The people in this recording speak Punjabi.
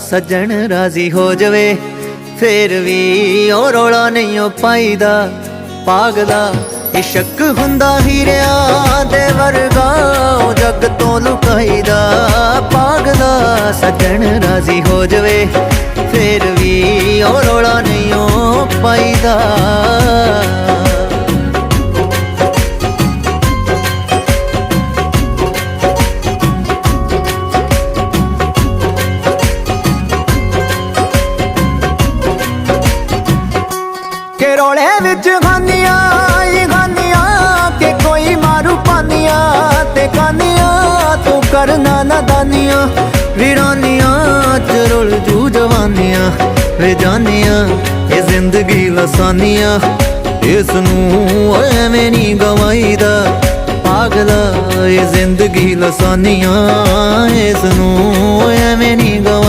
ਸੱਜਣ ਰਾਜ਼ੀ ਹੋ ਜਵੇ, ਫੇਰ ਵੀ ਉਹ ਰੋਲਾ ਨਹੀਂ ਉਹ ਪਾਈਦਾ। ਪਾਗਦਾ ਇਸ਼ਕ ਹੁੰਦਾ ਹੀਰਿਆਂ ਦੇ ਵਰਗਾ, ਉਹ ਜੱਗ ਤੋਂ ਲੁਕਾਈਦਾ। ਪਾਗਦਾ ਸੱਜਣ ਰਾਜ਼ੀ ਹੋ ਜਵੇ, ਫੇਰ ਵੀ ਉਹ ਰੋਲਾ ਨਹੀਂ ਉਹ ਪਾਈਦਾ। ਕਿ ਰੋਲੇ ਵਿੱਚ ਖਾਨੀਆਂ ਹੀ ਖਾਨੀਆਂ, ਕਿ ਕੋਈ ਮਾਰੂ ਪਾਨੀਆਂ ਤੇ ਖਾਨੀਆਂ, ਤੂੰ ਕਰਨਾ ਨਾ ਦਾਨੀਆਂ ਵੀਰਾਨੀਆਂ ਚ ਰੁਲ ਜੂ ਜਵਾਨੀਆਂ, ਵੇ ਜਾਨੀਆਂ, ਇਹ ਜ਼ਿੰਦਗੀ ਲਸਾਨੀਆਂ ਇਸ ਨੂੰ ਐਵੇਂ ਨਹੀਂ ਗਵਾਈਦਾ, ਪਾਗਲਾ, ਇਹ ਜ਼ਿੰਦਗੀ ਲਸਾਨੀਆਂ ਇਸ ਨੂੰ